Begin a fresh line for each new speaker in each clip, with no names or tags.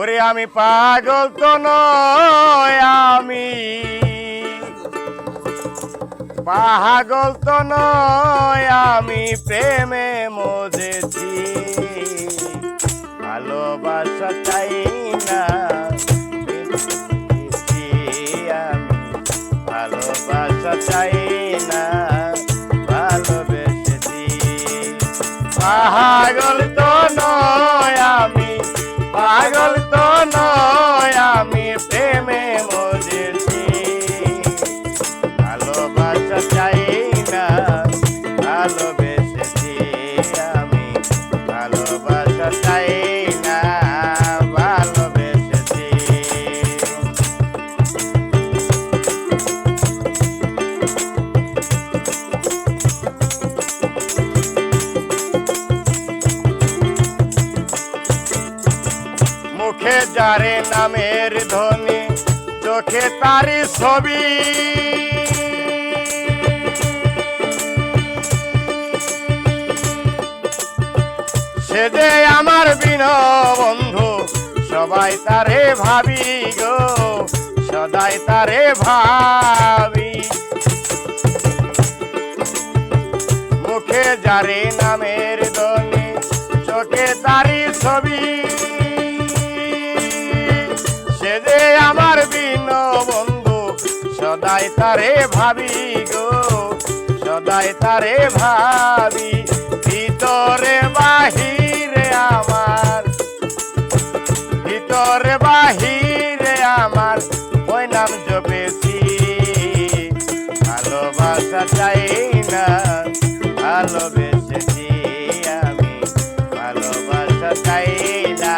ওরে আমি পাগল তো নয় আমি। পাগল তো নয় আমি প্রেমে মজেছি। ভালোবাসা চাই না ভালোবাসা চাই না, ভালোবেসেছি। পাগল তো আমি প্রেমে যারে নামের ধ্বনি, চোখে তারি ছবি। সে যে আমার বিন বন্ধু সবাই তারে ভাবি গো, সদাই তারে ভাবি। মুখে যারে নামের সদাই তারে ভাবি গো, সদাই তারে ভাবি, ভিতরে বাহিরে আমার, ভিতরে বাহিরে আমার, ওই নাম জপেছি। ভালোবাসা চাই না, ভালোবেসেছি আমি। ভালোবাসা চাই না,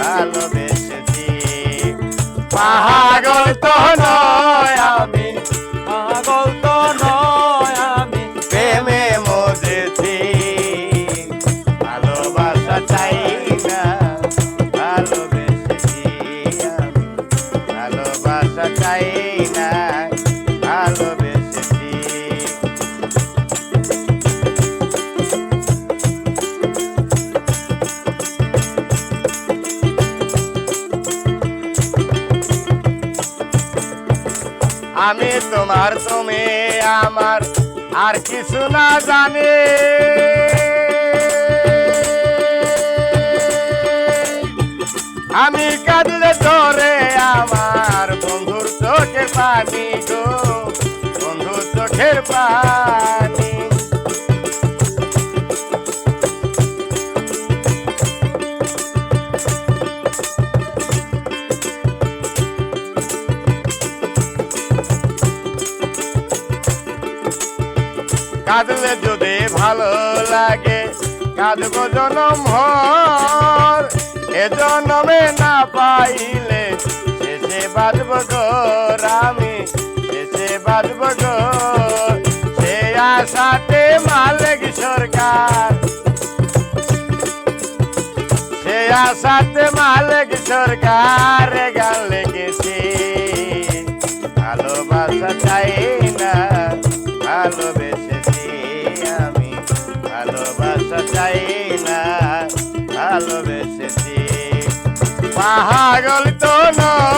ভালোবেসেছি। পাগল তো আমি তোমার তুমি আমার আর কিছু না জানে। আমি পানি গো। বন্ধুর চোখের পানি। কাঁদলে যদি ভালো লাগে, কাঁদবো জনম এ জনমে না পাইলে বাঁধব গোর আমি বাঁধব গোর সে আশাতে মালিক সরকার। সে আশাতে মালিক সরকার গান লেগেছে ভালোবাসা চাই না, ভালোবেসেছি আমি। ভালোবাসা চাই না, ভালোবেসেছি। পাগল তো নয়।